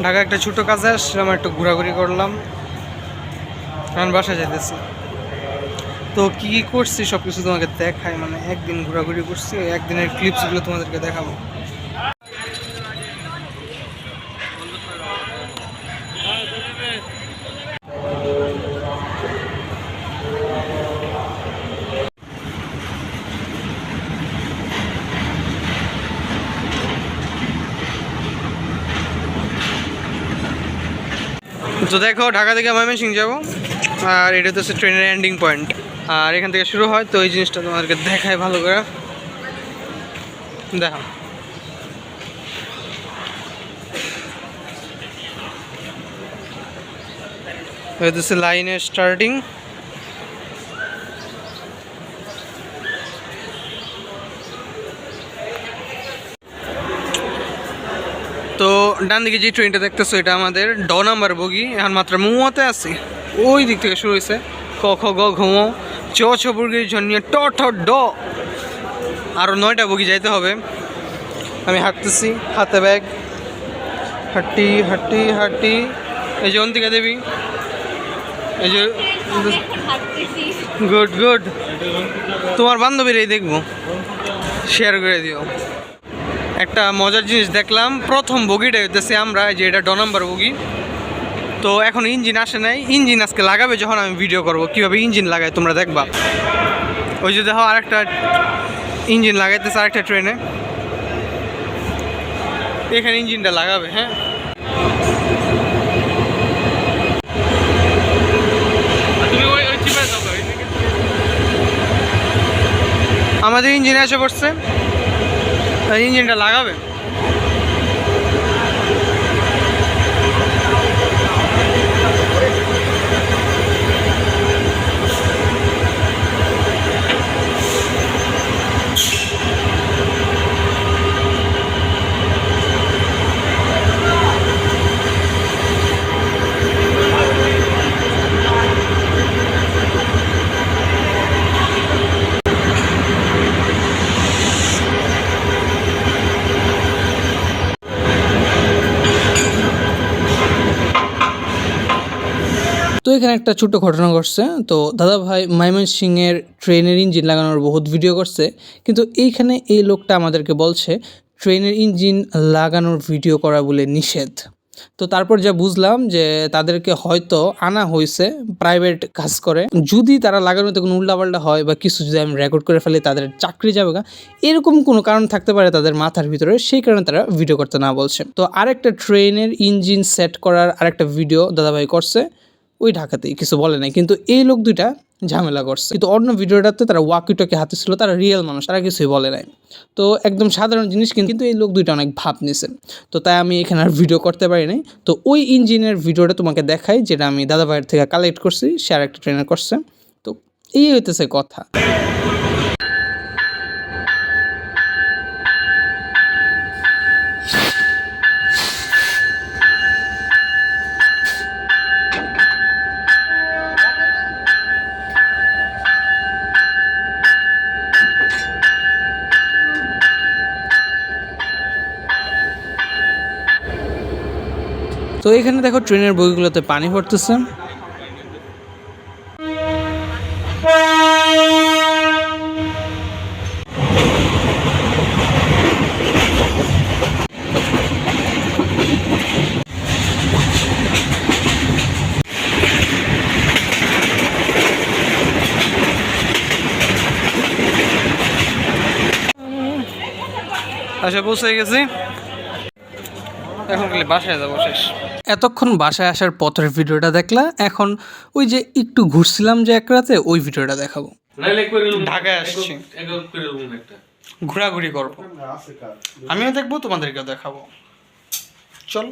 ঢাকা একটা ছোটো কাজে আসছিলাম, একটু ঘোরাঘুরি করলাম। এখন বাসায় যেতেছি তো কি কী করছি সব কিছু তোমাকে দেখায় মানে একদিন ঘোরাঘুরি করছি, একদিনের ক্লিপসগুলো তোমাদেরকে দেখাবো। তো দেখো, ঢাকা থেকে ময়মনসিং যাব। আর এটা তো হচ্ছে ট্রেনের এন্ডিং পয়েন্ট আর এখান থেকে শুরু হয়, তো এই জিনিসটা তোমাদেরকে দেখায় ভালো করে। দেখো। হচ্ছে লাইনের স্টার্টিং তো ডান দিকে যে ট্রেনটা দেখতেছো, এটা আমাদের ড নাম্বার বগি। এখন মাত্র মুয়াতে আছি। ওই দিক থেকে শুরু হয়েছে। ক, খ, গ ঘুম চ, ছ বুর্গির জন্য ট, ঠ, ড। আরও নয়টা বগি যাইতে হবে। আমি হাঁটতেছি, হাতে ব্যাগ। হাঁটি হাঁটি হাঁটি এই যে অন্তিকা দেবী। এই যে গুড গুড। তোমার বান্ধবীর এই দেখব। শেয়ার করে দিও। একটা মজার জিনিস দেখলাম। প্রথম বগিটা হইতেছে আমরা যে এটা ড নাম্বার বগি। তো এখন ইঞ্জিন আসে নাই। ইঞ্জিন আজকে লাগাবে যখন আমি ভিডিও করব। কীভাবে ইঞ্জিন লাগায় তোমরা দেখবা। ওই যে দেখো আরেকটা ইঞ্জিন লাগাইতেছে আরেকটা ট্রেনে। এখানে ইঞ্জিনটা লাগাবে হ্যাঁ। আমাদের ইঞ্জিন এসে পড়ছে। ইঞ্জিনটা লাগাবে তো এখানে একটা ছোট্ট ঘটনা ঘটছে। তো দাদা ভাই মাইমন সিংয়ের ট্রেনের ইঞ্জিন লাগানোর বহুত ভিডিও করছে। কিন্তু এইখানে এই লোকটা আমাদেরকে বলছে, ট্রেনের ইঞ্জিন লাগানোর ভিডিও করা বলে নিষেধ। তো তারপর যা বুঝলাম যে তাদেরকে হয়তো আনা হয়েছে প্রাইভেট কাজ করে। যদি তারা লাগানোতে কোনো উল্টাপাল্টা হয় বা কিছু যদি আমি রেকর্ড করে ফেলি, তাদের চাকরি যাবে না এরকম কোনো কারণ থাকতে পারে তাদের মাথার ভিতরে, সেই কারণে তারা ভিডিও করতে না বলছে। তো আরেকটা ট্রেনের ইঞ্জিন সেট করার আরেকটা ভিডিও দাদাভাই করছে। ওই ঢাকাতেই, কিছু বলে নাই। কিন্তু এই লোক দুইটা ঝামেলা করছে। কিন্তু অন্য ভিডিওটাতে তারা ওয়াকিটকে হাতে ছিল, তারা রিয়েল মানুষ, তারা কিছুই বলে নাই। তো একদম সাধারণ জিনিস কিন্তু এই লোক দুইটা অনেক ভাব নিছে। তো তাই আমি এখানে আর ভিডিও করতে পারি নাই। তো ওই ইঞ্জিনের ভিডিওটা তোমাকে দেখাই, যেটা আমি দাদা ভাইয়ের থেকে কালেক্ট করছি, সে আর একটা ট্রেনার করছে। তো এই হইতেছে কথা। তো এখানে দেখো ট্রেনের বইগুলোতে পানি পড়তেছে আচ্ছা পৌঁছে গেছি। এখন খালি বাসায় যাব শেষ। এতক্ষণ বাসায় আসার পথের ভিডিওটা দেখলা এখন ওই যে একটু ঘুরছিলাম যে এক রাতে ওই ভিডিওটা দেখাবো। ঢাকায় আসছি। ঘোরাঘুরি করব। আমিও দেখব তোমাদেরকেও দেখাবো। চল।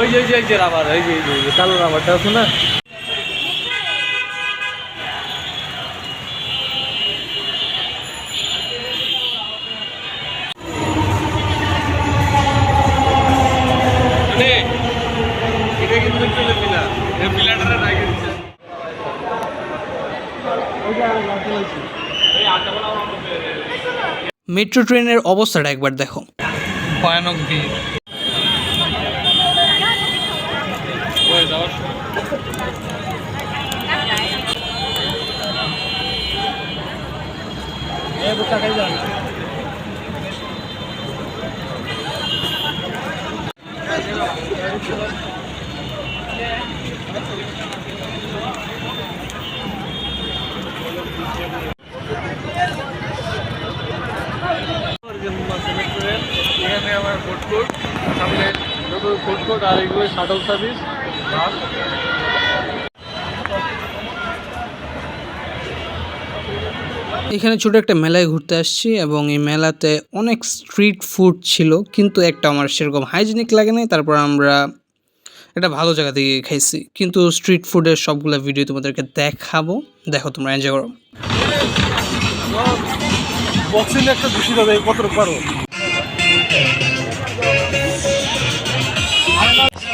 ওই যে ওই যে, যে রাবার ওই যে ওই ওই যে কালো রাবারটা আছে না এটা কিন্তু চলে পিলা এই পিলাটা রাখে দিচ্ছে মেট্রো ট্রেনের অবস্থাটা একবার দেখো। ভয়ানক ভিড়। হয়ে যাওয়ার সময়। এখানে আমার ফুড কোর্ট সামনে নতুন ফুড কোর্ট আর এগুলো শাটল সার্ভিস এখানে ছোট একটা মেলায় ঘুরতে আসছি এবং এই মেলাতে অনেক স্ট্রিট ফুড ছিল কিন্তু একটা আমার সেরকম হাইজিনিক লাগে নাই তারপর আমরা একটা ভালো জায়গা থেকে খাইছি। কিন্তু স্ট্রিট ফুডের সবগুলো ভিডিও তোমাদেরকে দেখাবো। দেখো তোমরা এনজয় করো। বক্সিং একটা কত পারো?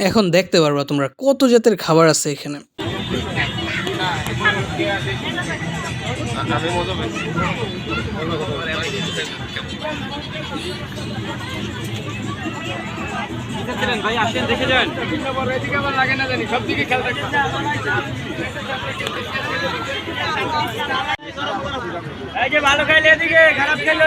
এখন দেখতে পারবা তোমরা কত জাতের খাবার আছে এখানে। ভাই আসেন দেখে যান এই যে ভালো খাইলে এদিকে, খারাপ খাইলে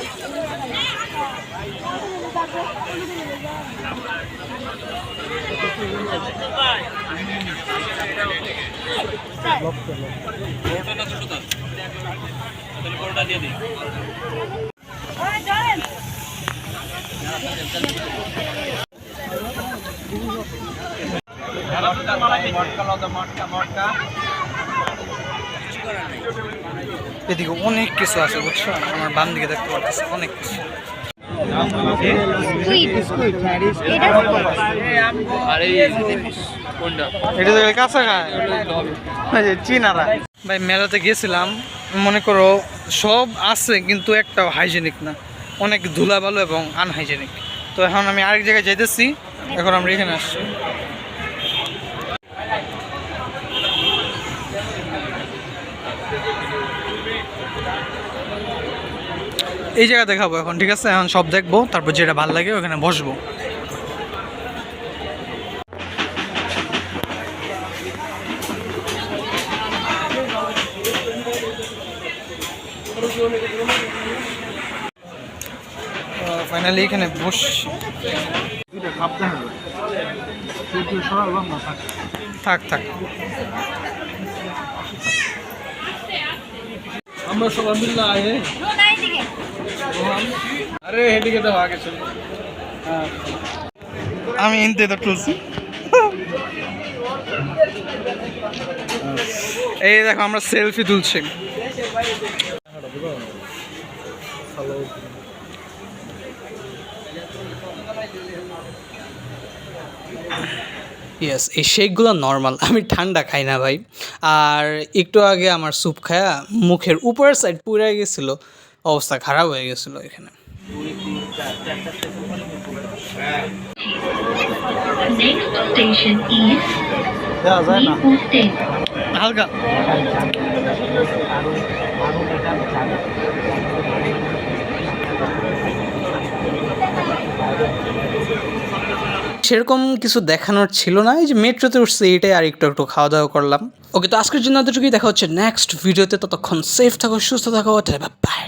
এদিকে অনেক কিছু আছে বুঝছ? আমার বাম দিকে দেখতে পাচ্ছি অনেক কিছু। এটা তো কাঁচা খায়। চিনারা। ভাই মেলাতে গেছিলাম মনে করো সব আছে কিন্তু একটাও হাইজেনিক না। অনেক ধুলাবালু এবং আনহাইজেনিক তো এখন আমি আরেক জায়গায় যাইতেছি এখন আমরা এখানে আসছি। এই জায়গা দেখাবো এখন ঠিক আছে? এখন সব দেখব তারপর যেটা ভালো লাগে ওখানে বসবো। ফাইনালি এখানে বসছি। থাক থাক। আমরা সবাই মিললে আয়ে আরে, এদিকে দাও আগে চল। আমি ইনতে তো তুলছি এই দেখো, আমরা সেলফি তুলছি। ইয়েস এই শেকগুলো নর্মাল আমি ঠান্ডা খাই না ভাই। আর একটু আগে আমার স্যুপ খায়া মুখের উপরের সাইড পুড়ে গেছিল। অবস্থা খারাপ হয়ে গেছিল এখানে. হালকা। সেরকম কিছু দেখানোর ছিল না। এই যে মেট্রোতে উঠছে, এটাই আর একটু একটু খাওয়া দাওয়া করলাম। ওকে তো আজকের জন্য এতটুকুই। দেখা হচ্ছে নেক্সট ভিডিওতে ততক্ষণ সেফ থাকো, সুস্থ থাকো। বাই